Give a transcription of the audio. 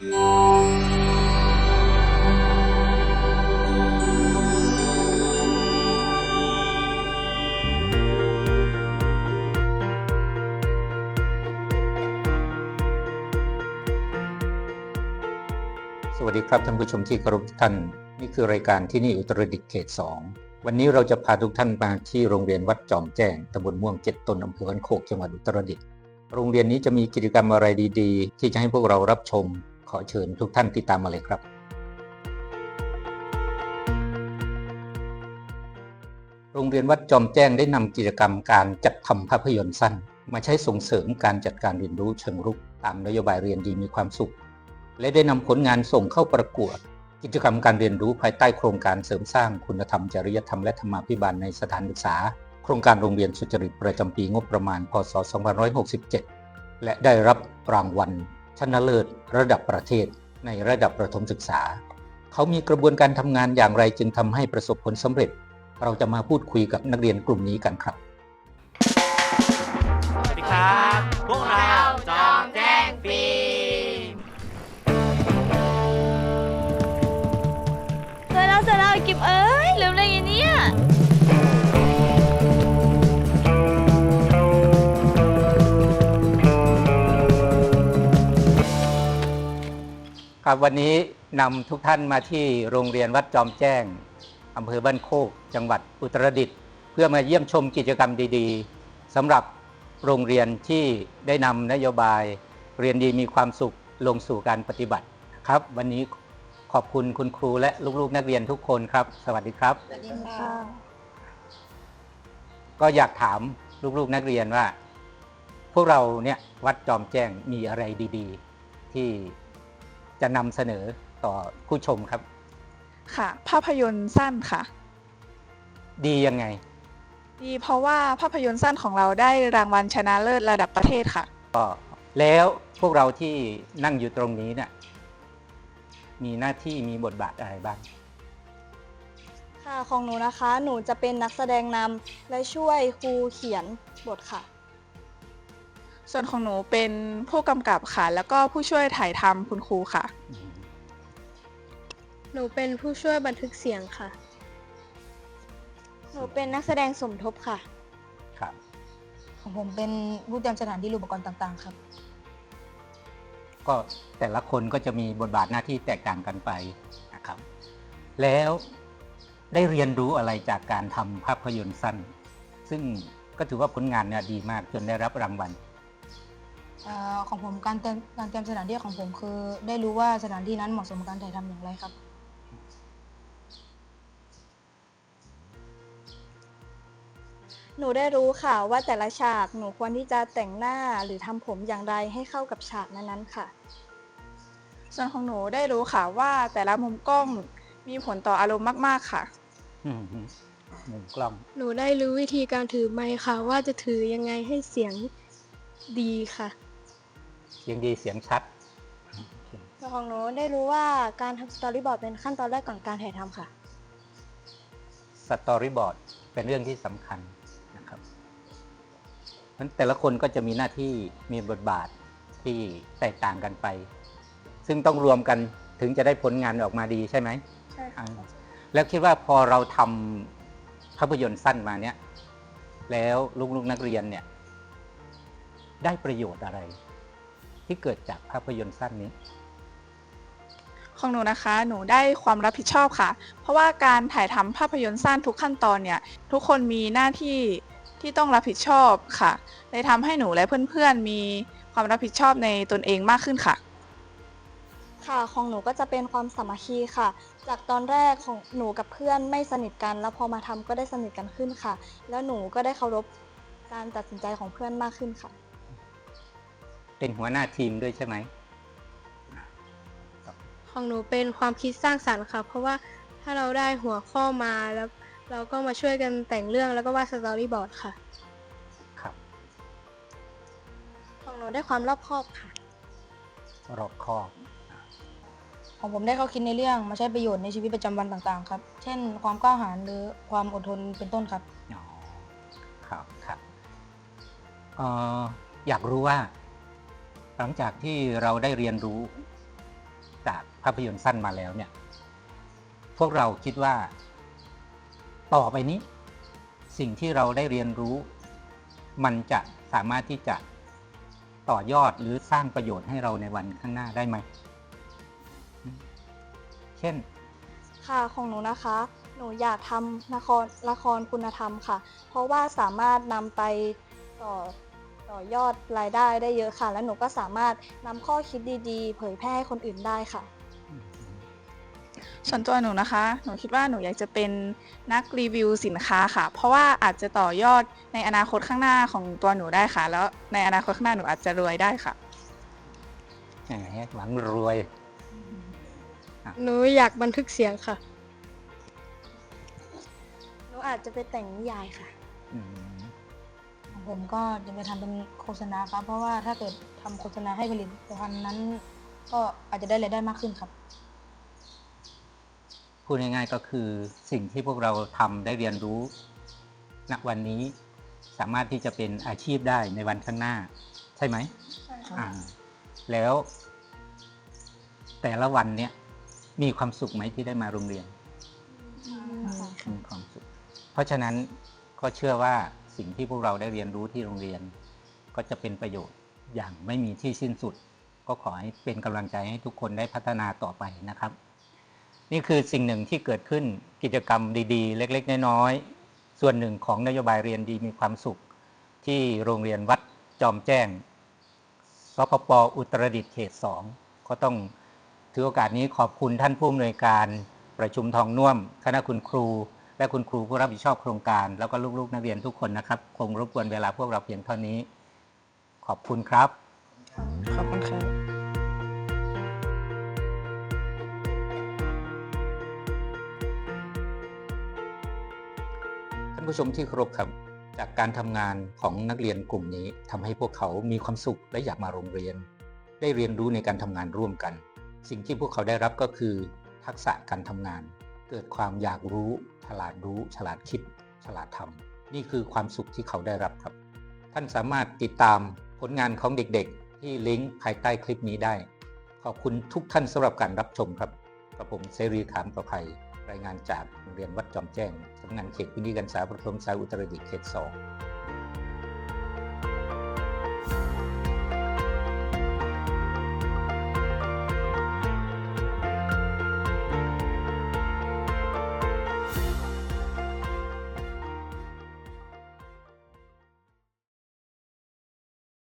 สวัสดีครับท่านผู้ชมที่เคารพทุกท่าน นี่คือรายการที่นี่อุตรดิตถ์เขต2วันนี้เราจะพาทุกท่านมาที่โรงเรียนวัดจอมแจ้งตำบลม่วงเจ็ดตนอำเภอวันโคกจังหวัดอุตรดิตถ์โรงเรียนนี้จะมีกิจกรรมอะไรดี ๆ ที่จะให้พวกเรารับชม ขอเชิญทุกท่านติดตามมาเลยครับโรงเรียนวัดจอมแจ้งได้นำกิจกรรมการจัดทำภาพยนตร์สั้น มาใช้ส่งเสริมการจัดการเรียนรู้เชิงรุก ตามนโยบายเรียนดีมีความสุข และได้นำผลงานส่งเข้าประกวด กิจกรรมการเรียนรู้ภายใต้โครงการเสริมสร้างคุณธรรมจริยธรรมและธรรมาภิบาลในสถานศึกษา โครงการโรงเรียนสุจริตประจำปีงบประมาณพศ 2567 และได้รับรางวัล ชนะเลิศระดับประเทศในระดับประถมศึกษา เขามีกระบวนการทำงานอย่างไรจึงทำให้ประสบผลสำเร็จ เราจะมาพูดคุยกับนักเรียนกลุ่มนี้กันครับ สวัสดีครับ ครับวันนี้นำทุกท่านมาที่โรงเรียนวัดจอมแจ้งอำเภอบ้านโคก จังหวัดอุตรดิตถ์เพื่อมาเยี่ยมชมกิจกรรมดีๆสำหรับโรงเรียนที่ได้นำนโยบายเรียนดีมีความสุขลงสู่การปฏิบัติครับ วันนี้ขอบคุณคุณครูและลูกๆนักเรียนทุกคนครับ สวัสดีครับ สวัสดีค่ะก็อยากถามลูกๆนักเรียนว่า พวกเราเนี่ยวัดจอมแจ้งมีอะไรดี ๆ ที่ จะนำเสนอต่อผู้ชมครับ ค่ะ ภาพยนตร์สั้นค่ะ ดียังไง ดีเพราะว่าภาพยนตร์สั้นของเราได้รางวัลชนะเลิศระดับประเทศค่ะก็แล้วพวกเราที่นั่งอยู่ตรงนี้เนี่ยมีหน้าที่มีบทบาทอะไรบ้าง ค่ะของหนูนะคะ หนูจะเป็นนักแสดงนำและช่วยครูเขียนบทค่ะ ส่วนของหนูเป็นผู้กำกับค่ะ แล้วก็ผู้ช่วยถ่ายทำคุณครูค่ะ หนูเป็นผู้ช่วยบันทึกเสียงค่ะ หนูเป็นนักแสดงสมทบค่ะ ครับของผมเป็นผู้เตรียมสถานที่รูปอุปกรณ์ต่างๆ ครับ ก็แต่ละคนก็จะมีบทบาทหน้าที่แตกต่างกันไปนะครับ แล้วได้เรียนรู้อะไรจากการทำภาพยนตร์สั้น ซึ่งก็ถือว่าผลงานเนี่ยดีมากจนได้รับรางวัล เอ่อของผมการเตรียมการเตรียมสถานที่ของผมคือ ได้รู้ว่าสถานที่นั้นเหมาะสมกับการถ่ายทำอย่างไรครับ หนูได้รู้ค่ะว่าแต่ละฉากหนูควรที่จะแต่งหน้าหรือทำผมอย่างไรให้เข้ากับฉากนั้นๆค่ะ ส่วนของหนูได้รู้ค่ะว่าแต่ละมุมกล้องมีผลต่ออารมณ์มากๆค่ะ อืมมุมกล้อง หนูได้รู้วิธีการถือไมค์ค่ะ ว่าจะถือยังไงให้เสียงดีค่ะเสี ยงดีเสียงชัดส่วนของหนูได้รู้ว่าการทำสตอรี่บอร์ดเป็นขั้นตอนแรกก่อนการถ่ายทำค่ะ สตอรี่บอร์ดเป็นเรื่องที่สำคัญนะครับเพราะฉะนั้นแต่ละคนก็จะมีหน้าที่มีบทบาทที่แตกต่างกันไป ซึ่งต้องรวมกันถึงจะได้ผลงานออกมาดีใช่ไหมใช่ค่ะอ่าแล้วคิดว่าพอเราทำภาพยนตร์สั้นมาเนี่ยแล้วลูกๆนักเรียนเนี่ยได้ประโยชน์อะไร ที่เกิดจากภาพยนตร์สั้นนี้ของหนูนะคะ หนูได้ความรับผิดชอบค่ะ เพราะว่าการถ่ายทำภาพยนตร์สั้นทุกขั้นตอนเนี่ย ทุกคนมีหน้าที่ที่ต้องรับผิดชอบค่ะ เลยทำให้หนูและเพื่อนๆ มีความรับผิดชอบในตนเองมากขึ้นค่ะ ค่ะ ของหนูก็จะเป็นความสามัคคีค่ะ จากตอนแรกของหนูกับเพื่อนไม่สนิทกัน แล้วพอมาทำก็ได้สนิทกันขึ้นค่ะ แล้วหนูก็ได้เคารพการตัดสินใจของเพื่อนมากขึ้นค่ะ เป็นหัวหน้าทีมด้วยใช่ไหมของหนูเป็นความคิดสร้างสรรค์ค่ะ เพราะว่าถ้าเราได้หัวข้อมาแล้ว เราก็มาช่วยกันแต่งเรื่องแล้วก็วาดสตอรี่บอร์ดค่ะ ครับ ของหนูได้ความรอบคอบค่ะ รอบคอบของผมได้เข้าคิดในเรื่องมาใช้ประโยชน์ในชีวิตประจำวันต่างๆ ครับ เช่น ความกล้าหาญหรือความอดทนเป็นต้นครับ อ๋อครับครับเอ่ออยากรู้ว่า หลังจากที่เราได้เรียนรู้จากภาพยนตร์สั้นมาแล้วเนี่ย พวกเราคิดว่า ต่อไปนี้ สิ่งที่เราได้เรียนรู้ มันจะสามารถที่จะต่อยอดหรือสร้างประโยชน์ให้เราในวันข้างหน้าได้ไหม เช่น ค่ะของหนูนะคะ หนูอยากทำละครละครคุณธรรมค่ะ เพราะว่าสามารถนำไปต่อ ต่อยอดรายได้ได้เยอะค่ะ และหนูก็สามารถนำข้อคิดดีๆ เผยแพร่ให้คนอื่นได้ค่ะ ส่วนตัวหนูนะคะ หนูคิดว่าหนูอยากจะเป็นนักรีวิวสินค้าค่ะ เพราะว่าอาจจะต่อยอดในอนาคตข้างหน้าของตัวหนูได้ค่ะ แล้วในอนาคตข้างหน้าหนูอาจจะรวยได้ค่ะแหมหวังรวย หนูอยากบันทึกเสียงค่ะ หนูอาจจะไปแต่งนิยายค่ะ อืมของ ผมก็จะไปทำเป็นโฆษณาครับ เพราะว่าถ้าเกิดทำโฆษณาให้ผลิตภัณฑ์นั้น ก็อาจจะได้รายได้มากขึ้นครับ พูดง่ายๆก็คือสิ่งที่พวกเราทำได้เรียนรู้ณวันนี้ สามารถที่จะเป็นอาชีพได้ในวันข้างหน้า ใช่ไหมใช่อ่าแล้ว แต่ละวันเนี่ยมีความสุขไหมที่ได้มาโรงเรียนค่ะมีความสุข เพราะฉะนั้นก็เชื่อว่า สิ่งที่พวกเราได้เรียนรู้ที่โรงเรียน ก็จะเป็นประโยชน์อย่างไม่มีที่สิ้นสุด ก็ขอให้เป็นกำลังใจให้ทุกคนได้พัฒนาต่อไปนะครับ นี่คือสิ่งหนึ่งที่เกิดขึ้นกิจกรรมดีๆ เล็กๆ น้อยๆส่วนหนึ่งของนโยบายเรียนดีมีความสุข ที่โรงเรียนวัดจอมแจ้งสพปอุตรดิตถ์เขต2ก็ต้องถือโอกาสนี้ขอบคุณท่านผู้อำนวยการประชุมทองน่วม คณะคุณครู และคุณครูผู้รับผิดชอบโครงการ แล้วก็ลูกๆนักเรียนทุกคนนะครับ คงรบกวนเวลาพวกเราเพียงเท่านี้ ขอบคุณครับ ขอบคุณค่ะท่านผู้ชมที่เคารพครับ จากการทำงานของนักเรียนกลุ่มนี้ทำให้พวกเขามีความสุขและอยากมาโรงเรียน ได้เรียนรู้ในการทำงานร่วมกัน สิ่งที่พวกเขาได้รับก็คือ ทักษะการทำงาน เกิดความอยากรู้ ฉลาดรู้ ฉลาดคิด ฉลาดทำนี่คือความสุขที่เขาได้รับครับ ท่านสามารถติดตามผลงานของเด็กๆ ที่ลิงก์ภายใต้คลิปนี้ได้ ขอบคุณทุกท่านสำหรับการรับชมครับกระผมเซรีขามประภัยรายงานจากโรงเรียนวัดจอมแจ้งสำนักงานเขตพื้นที่การศึกษาประถมศึกษาอุตรดิตถ์เขตสอง